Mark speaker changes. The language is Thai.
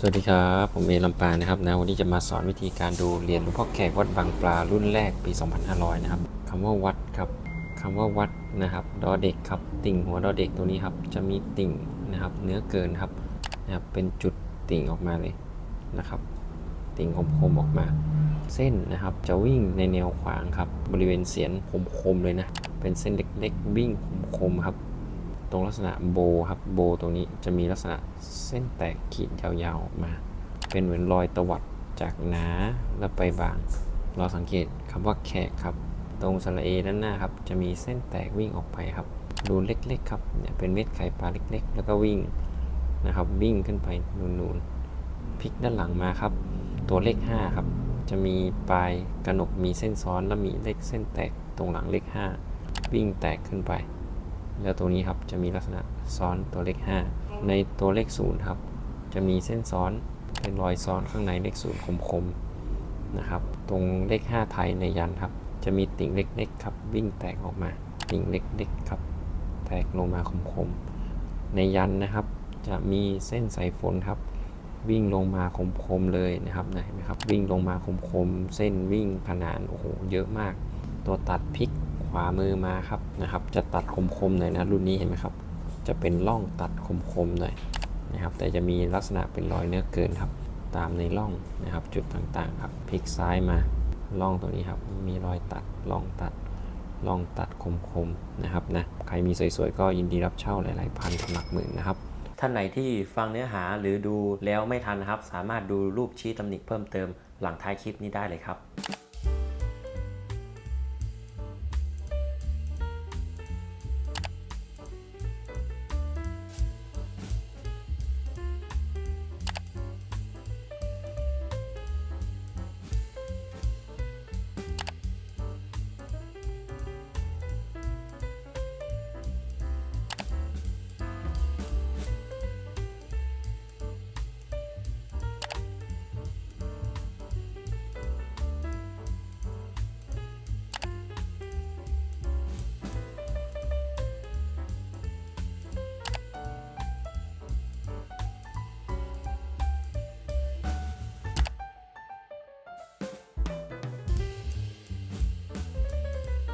Speaker 1: สวัสดีครับ ผมเอลำปางนะครับนะวันนี้จะมาสอนวิธีการดูเหรียญหลวงพ่อแขกวัดบางปลารุ่นแรกปี 2500 นะครับคำว่าวัดครับคำว่าวัดนะครับดอเด็กครับ ติ่งหัวดอเด็กตัวนี้ครับจะมีติ่งนะครับ เนื้อเกินครับนะครับเป็นจุดติ่งออกมาเลยนะครับ ติ่งคมๆออกมา เส้นนะครับจะวิ่งในแนวขวางครับ บริเวณเสียนคมๆเลยนะเป็นเส้นเล็กๆ วิ่งคมๆครับ ตรงลักษณะโบครับโบตรงนี้จะมีลักษณะเส้นแตกขีดยาวๆมา เป็นเหมือนรอยตวัดจากหนาแล้วไปบาง เราสังเกตคำว่าแขกครับ ตรงสระเอด้านหน้าครับ จะมีเส้นแตกวิ่งออกไปครับ ดูเล็กๆครับเนี่ยเป็นเม็ดไข่ปลาเล็ก ๆ แล้วก็วิ่งนะครับ วิ่งขึ้นไปนูนๆพลิกด้านหลังมาครับ ตัวเลข 5 ครับ จะมีปลายกระหนกมีเส้นซ้อน แล้วมีเลขเส้นแตกตรงหลังเลข 5 วิ่งแตกขึ้นไป แล้วตัวนี้ครับจะมีลักษณะซ้อนตัวเลข 5 ในตัวเลข0ครับ จะมีเส้นซ้อนเป็นรอยซ้อนข้างในเลข0คมๆนะครับ ตรงเลข 5 ไทยในยันครับ จะมีติ่งเล็กๆครับ วิ่งแตกออกมา ติ่งเล็กๆครับ แตกลงมาคมๆในยันนะครับ จะมีเส้นสายฝนครับวิ่งลงมาคมๆเลยนะครับนะเห็นไหมครับ วิ่งลงมาคมๆเส้นวิ่งขนานโอ้โหเยอะมาก ตัวตัดพลิก ขวามือมาครับนะครับ จะตัดคมๆหน่อยนะรุ่นนี้เห็นไหมครับ จะเป็นร่องตัดคมๆหน่อยนะครับ แต่จะมีลักษณะเป็นรอยเนื้อเกินครับ ตามในร่องนะครับจุดต่างๆครับพลิกซ้ายมาร่องตรงนี้ครับ มีรอยตัดร่องตัดร่องตัดคมๆนะครับนะใครมีสวยๆ ก็ยินดีรับเช่าหลายๆ พันสำหรับหมื่นนะครับ ท่านไหนที่ฟังเนื้อหาหรือดูแล้วไม่ทันนะครับ สามารถดูรูปชี้ตำหนิเพิ่มเติมหลังท้ายคลิปนี้ได้เลยครับ